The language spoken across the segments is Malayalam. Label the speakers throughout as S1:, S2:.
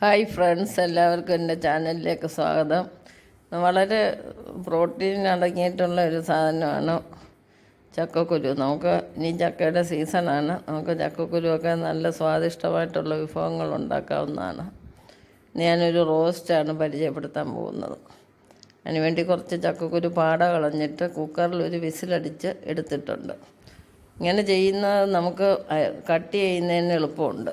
S1: ഹായ് ഫ്രണ്ട്സ് എല്ലാവർക്കും എന്റെ ചാനലിലേക്ക് സ്വാഗതം. വളരെ പ്രോട്ടീൻ അടങ്ങിയിട്ടുള്ള ഒരു സാധനമാണ് ചക്കക്കുരു. നമുക്ക് ഇനി ചക്കയുടെ സീസണാണ്. നമുക്ക് ചക്കക്കുരുവൊക്കെ നല്ല സ്വാദിഷ്ടമായിട്ടുള്ള വിഭവങ്ങൾ ഉണ്ടാക്കാവുന്നതാണ്. ഞാനൊരു റോസ്റ്റാണ് പരിചയപ്പെടുത്താൻ പോകുന്നത്. അതിനുവേണ്ടി കുറച്ച് ചക്കക്കുരു പാട കളഞ്ഞിട്ട് കുക്കറിൽ ഒരു വിസിലടിച്ച് എടുത്തിട്ടുണ്ട്. ഇങ്ങനെ ചെയ്യുന്നത് നമുക്ക് കട്ട് ചെയ്യുന്നതിന് എളുപ്പമുണ്ട്.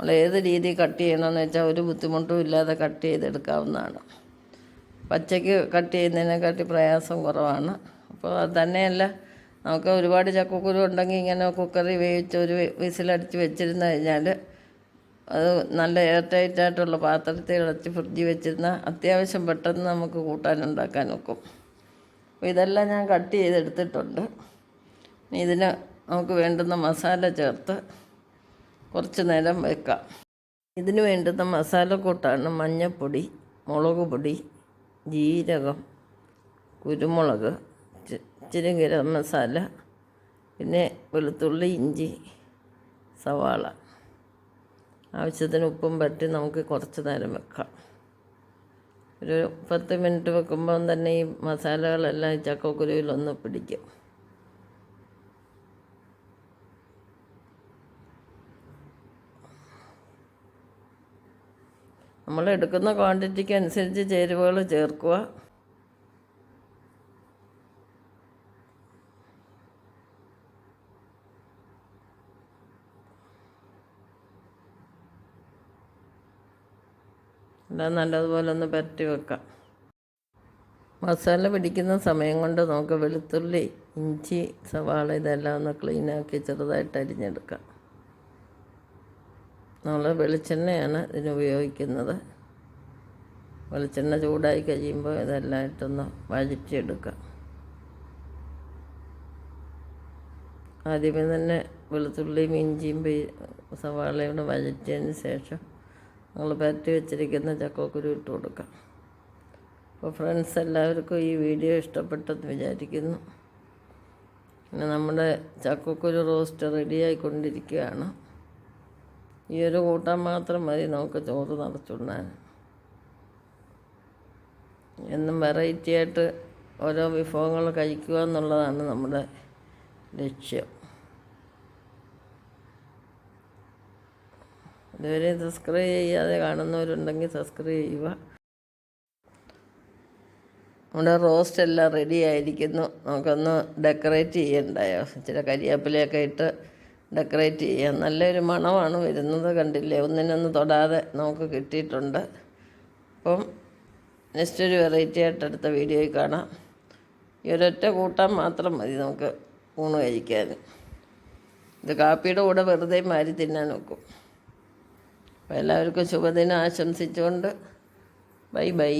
S1: നമ്മൾ ഏത് രീതി കട്ട് ചെയ്യണമെന്ന് വെച്ചാൽ ഒരു ബുദ്ധിമുട്ടും ഇല്ലാതെ കട്ട് ചെയ്തെടുക്കാവുന്നതാണ്. പച്ചയ്ക്ക് കട്ട് ചെയ്യുന്നതിനെക്കാട്ടി പ്രയാസം കുറവാണ്. അപ്പോൾ അത് തന്നെയല്ല നമുക്ക് ഒരുപാട് ചക്കക്കുരു ഉണ്ടെങ്കിൽ ഇങ്ങനെ കുക്കറിൽ വേവിച്ച് ഒരു വിസിലടിച്ച് വെച്ചിരുന്നു കഴിഞ്ഞാൽ അത് നല്ല എയർ ടൈറ്റ് ആയിട്ടുള്ള പാത്രത്തിൽ ഇളച്ച് ഫ്രിഡ്ജിൽ വെച്ചിരുന്ന അത്യാവശ്യം പെട്ടെന്ന് നമുക്ക് കൂട്ടാനുണ്ടാക്കാൻ ഒക്കും. അപ്പോൾ ഇതെല്ലാം ഞാൻ കട്ട് ചെയ്തെടുത്തിട്ടുണ്ട്. ഇതിന് നമുക്ക് വേണ്ടുന്ന മസാല ചേർത്ത് കുറച്ച് നേരം വെക്കാം. ഇതിന് വേണ്ടുന്ന മസാലക്കൂട്ടാണ് മഞ്ഞൾപ്പൊടി മുളക് പൊടി ജീരകം കുരുമുളക് ഇച്ചിരി ഗരം മസാല പിന്നെ വെളുത്തുള്ളി ഇഞ്ചി സവാള. ആവശ്യത്തിന് ഉപ്പും പറ്റി നമുക്ക് കുറച്ച് നേരം വെക്കാം. ഒരു പത്ത് മിനിറ്റ് വെക്കുമ്പം തന്നെ ഈ മസാലകളെല്ലാം ചക്കക്കുരുവിലൊന്ന് പിടിക്കും. നമ്മൾ എടുക്കുന്ന ക്വാണ്ടിറ്റിക്ക് അനുസരിച്ച് ചേരുവകൾ ചേർക്കുക. എല്ലാം നല്ലതുപോലെ ഒന്ന് പരട്ടി വെക്കാം. മസാല പിടിക്കുന്ന സമയം കൊണ്ട് നമുക്ക് വെളുത്തുള്ളി ഇഞ്ചി സവാള ഇതെല്ലാം ഒന്ന് ക്ലീനാക്കി ചെറുതായിട്ട് അരിഞ്ഞെടുക്കാം. നമ്മൾ വെളിച്ചെണ്ണയാണ് ഇതിന് ഉപയോഗിക്കുന്നത്. വെളിച്ചെണ്ണ ചൂടായി കഴിയുമ്പോൾ ഇതെല്ലാം ഇട്ടൊന്ന് വഴറ്റിയെടുക്കാം. ആദ്യമേ തന്നെ വെളുത്തുള്ളിയും ഇഞ്ചിയും സവാളയും കൂടെ വഴറ്റിയതിന് ശേഷം നമ്മൾ പരട്ടി വെച്ചിരിക്കുന്ന ചക്കക്കുരു ഇട്ട് കൊടുക്കാം. അപ്പോൾ ഫ്രണ്ട്സ് എല്ലാവർക്കും ഈ വീഡിയോ ഇഷ്ടപ്പെട്ടെന്ന് വിചാരിക്കുന്നു. പിന്നെ നമ്മുടെ ചക്കക്കുരു റോസ്റ്റ് റെഡിയായിക്കൊണ്ടിരിക്കുകയാണ്. ഈ ഒരു കൂട്ടം മാത്രം മതി നമുക്ക് ചോറ് നിറച്ചുണ്ണാൻ എന്നും വെറൈറ്റി ആയിട്ട് ഓരോ വിഭവങ്ങൾ കഴിക്കുക എന്നുള്ളതാണ് നമ്മുടെ ലക്ഷ്യം. ഇതുവരെ സബ്സ്ക്രൈബ് ചെയ്യാതെ കാണുന്നവരുണ്ടെങ്കിൽ സബ്സ്ക്രൈബ് ചെയ്യുക. നമ്മുടെ റോസ്റ്റ് എല്ലാം റെഡി ആയിരിക്കുന്നു. നമുക്കൊന്ന് ഡെക്കറേറ്റ് ചെയ്യണ്ടായോ? ഇച്ചിരി കരിയാപ്പിലയൊക്കെ ഇട്ട് ഡെക്കറേറ്റ് ചെയ്യാം നല്ലൊരു മണമാണ് വരുന്നത് കണ്ടില്ലേ? ഒന്നിനൊന്ന് തൊടാതെ നമുക്ക് കിട്ടിയിട്ടുണ്ട്. അപ്പം നെക്സ്റ്റ് ഒരു വെറൈറ്റി ആയിട്ട് അടുത്ത വീഡിയോയിൽ കാണാം. ഈ ഒരൊറ്റ കൂട്ടാൻ മാത്രം മതി നമുക്ക് ഊണ് കഴിക്കാൻ. ഇത് കാപ്പിയുടെ കൂടെ വെറുതെ മാരി തിന്നാൻ നോക്കും അപ്പോൾ എല്ലാവർക്കും ശുഭദിനം. ആശംസിച്ചുകൊണ്ട് ബൈ ബൈ.